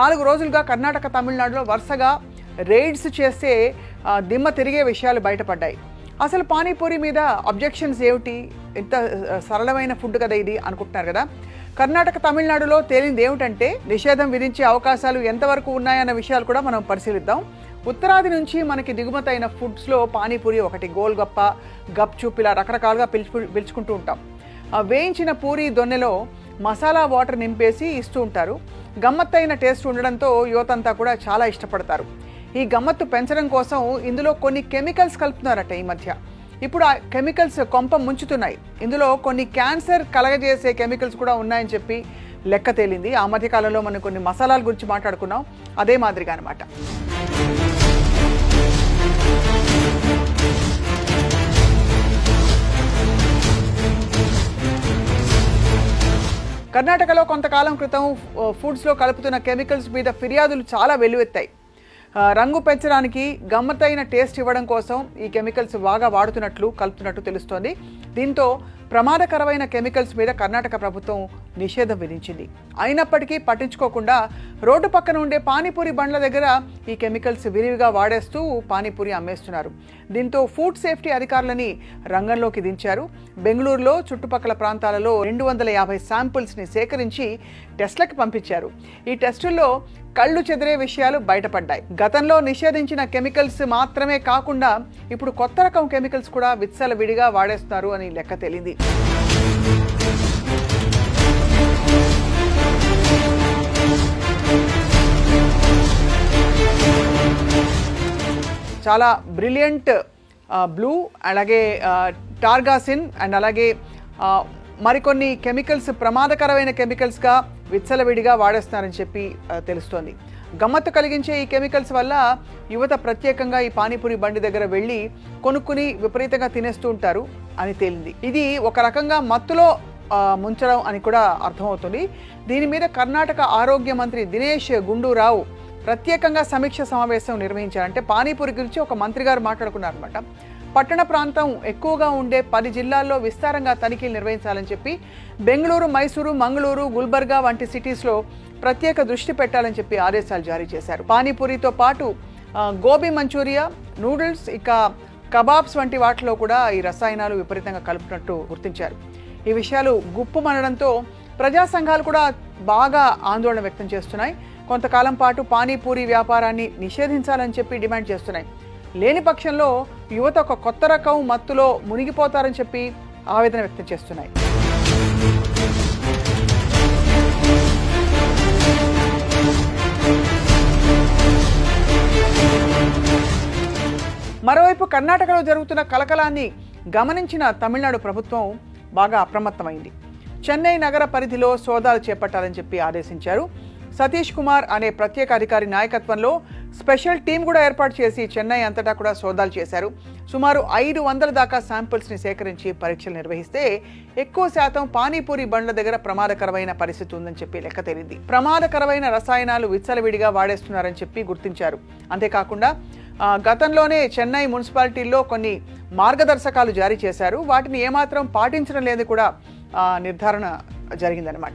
నాలుగు రోజులుగా కర్ణాటక తమిళనాడులో వరుసగా రైడ్స్ చేస్తే దిమ్మ తిరిగే విషయాలు బయటపడ్డాయి. అసలు పానీపూరి మీద అబ్జెక్షన్స్ ఏమిటి? ఎంత సరళమైన ఫుడ్ కదా ఇది అనుకుంటున్నారు కదా. కర్ణాటక తమిళనాడులో తేలింది ఏమిటంటే నిషేధం విధించే అవకాశాలు ఎంతవరకు ఉన్నాయన్న విషయాలు కూడా మనం పరిశీలిద్దాం. ఉత్తరాది నుంచి మనకి దిగుమతి అయిన ఫుడ్స్లో పానీపూరి ఒకటి గోల్గప్ప గప్చూప్ ఇలా రకరకాలుగా పిలుచు పిలుచుకుంటూ ఉంటాం. వేయించిన పూరి దొన్నెలో మసాలా వాటర్ నింపేసి ఇస్తూ ఉంటారు. గమ్మత్తైన టేస్ట్ ఉండడంతో యువతంతా కూడా చాలా ఇష్టపడతారు. ఈ గమ్మత్తు పెంచడం కోసం ఇందులో కొన్ని కెమికల్స్ కలుపుతున్నారట ఈ మధ్య. ఇప్పుడు ఆ కెమికల్స్ కొంప ముంచుతున్నాయి. ఇందులో కొన్ని క్యాన్సర్ కలగజేసే కెమికల్స్ కూడా ఉన్నాయని చెప్పి లెక్క తేలింది. ఆ మధ్యకాలంలో మనం కొన్ని మసాలాల గురించి మాట్లాడుకున్నాం. అదే మాదిరిగా అనమాట కర్ణాటకలో కొంతకాలం క్రితం ఫుడ్స్లో కలుపుతున్న కెమికల్స్ మీద ఫిర్యాదులు చాలా వెల్లువెత్తాయి. రంగు పెంచడానికి గమ్మత్తైన టేస్ట్ ఇవ్వడం కోసం ఈ కెమికల్స్ బాగా వాడుతున్నట్లు కలుపుతున్నట్టు తెలుస్తోంది. దీంతో ప్రమాదకరమైన కెమికల్స్ మీద కర్ణాటక ప్రభుత్వం నిషేధం విధించింది. అయినప్పటికీ పట్టించుకోకుండా రోడ్డు పక్కన ఉండే పానీపూరి బండ్ల దగ్గర ఈ కెమికల్స్ విరివిగా వాడేస్తూ పానీపూరి అమ్మేస్తున్నారు. దీంతో ఫుడ్ సేఫ్టీ అధికారులని రంగంలోకి దించారు. బెంగళూరులో చుట్టుపక్కల ప్రాంతాలలో రెండు వందల యాభై శాంపుల్స్ని సేకరించి టెస్ట్లకు పంపించారు. ఈ టెస్టుల్లో కళ్ళు చెదిరే విషయాలు బయటపడ్డాయి. గతంలో నిషేధించిన కెమికల్స్ మాత్రమే కాకుండా ఇప్పుడు కొత్త రకం కెమికల్స్ కూడా విత్సల విడిగా వాడేస్తున్నారు అని లెక్క తేలింది. చాలా బ్రిలియంట్ బ్లూ అలాగే టార్గాసిన్ అండ్ అలాగే మరికొన్ని కెమికల్స్ ప్రమాదకరమైన కెమికల్స్గా విచ్చలవిడిగా వాడేస్తున్నారని చెప్పి తెలుస్తోంది. గమ్మత్తు కలిగించే ఈ కెమికల్స్ వల్ల యువత ప్రత్యేకంగా ఈ పానీపూరి బండి దగ్గర వెళ్ళి కొనుక్కుని విపరీతంగా తినేస్తూ ఉంటారు అని తేలింది. ఇది ఒక రకంగా మత్తులో ముంచడం అని కూడా అర్థమవుతుంది. దీని మీద కర్ణాటక ఆరోగ్య మంత్రి దినేష్ గుండూరావు ప్రత్యేకంగా సమీక్ష సమావేశం నిర్వహించారంటే పానీపూరి గురించి ఒక మంత్రి గారు మాట్లాడుకున్నారనమాట పట్టణ ప్రాంతం ఎక్కువగా ఉండే పది జిల్లాల్లో విస్తారంగా తనిఖీలు నిర్వహించాలని చెప్పి బెంగళూరు మైసూరు మంగళూరు గుల్బర్గా వంటి సిటీస్లో ప్రత్యేక దృష్టి పెట్టాలని చెప్పి ఆదేశాలు జారీ చేశారు. పానీపూరితో పాటు గోబీ మంచూరియా నూడిల్స్ ఇక కబాబ్స్ వంటి వాటిలో కూడా ఈ రసాయనాలు విపరీతంగా కలుపుతున్నట్టు గుర్తించారు. ఈ విషయాలు గుప్పుమనడంతో ప్రజా సంఘాలు కూడా బాగా ఆందోళన వ్యక్తం చేస్తున్నాయి. కొంతకాలం పాటు పానీపూరి వ్యాపారాన్ని నిషేధించాలని చెప్పి డిమాండ్ చేస్తున్నాయి. లేని పక్షంలో యువత ఒక కొత్త రకం మత్తులో మునిగిపోతారని చెప్పి ఆవేదన వ్యక్తం చేస్తున్నాయి. మరోవైపు కర్ణాటకలో జరుగుతున్న కలకలాన్ని గమనించిన తమిళనాడు ప్రభుత్వం బాగా అప్రమత్తమైంది. చెన్నై నగర పరిధిలో సోదాలు చేపట్టాలని చెప్పి ఆదేశించారు. సతీష్ కుమార్ అనే ప్రత్యేక అధికారి నాయకత్వంలో స్పెషల్ టీం కూడా ఏర్పాటు చేసి చెన్నై అంతటా కూడా సోదాలు చేశారు. సుమారు ఐదు వందల దాకా శాంపిల్స్ని సేకరించి పరీక్షలు నిర్వహిస్తే ఎక్కువ శాతం పానీపూరి బండ్ల దగ్గర ప్రమాదకరమైన పరిస్థితి ఉందని చెప్పి లెక్క తేలింది. ప్రమాదకరమైన రసాయనాలు విచ్చలవిడిగా వాడేస్తున్నారని చెప్పి గుర్తించారు. అంతేకాకుండా గతంలోనే చెన్నై మున్సిపాలిటీల్లో కొన్ని మార్గదర్శకాలు జారీ చేశారు. వాటిని ఏమాత్రం పాటించడం లేదు కూడా నిర్ధారణ జరిగిందనమాట